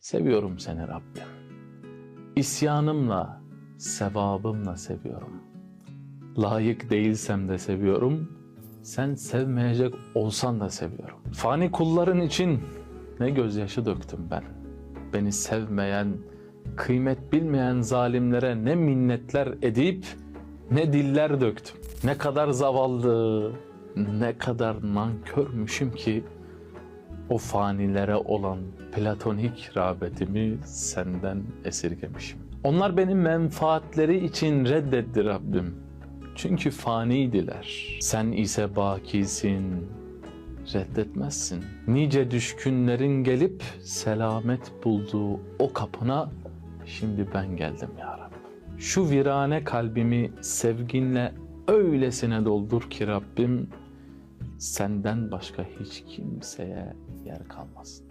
Seviyorum seni Rabbim. İsyanımla, sevabımla seviyorum. Layık değilsem de seviyorum. Sen sevmeyecek olsan da seviyorum. Fani kulların için ne gözyaşı döktüm ben. Beni sevmeyen, kıymet bilmeyen zalimlere ne minnetler edip ne diller döktüm. Ne kadar zavallı, ne kadar nankörmüşüm ki o fanilere olan platonik rağbetimi senden esirgemişim. Onlar benim menfaatleri için reddetti Rabbim. Çünkü faniydiler. Sen ise bakisin, reddetmezsin. Nice düşkünlerin gelip selamet bulduğu o kapına şimdi ben geldim ya Rab. Şu virane kalbimi sevginle öylesine doldur ki Rabbim senden başka hiç kimseye yer kalmasın.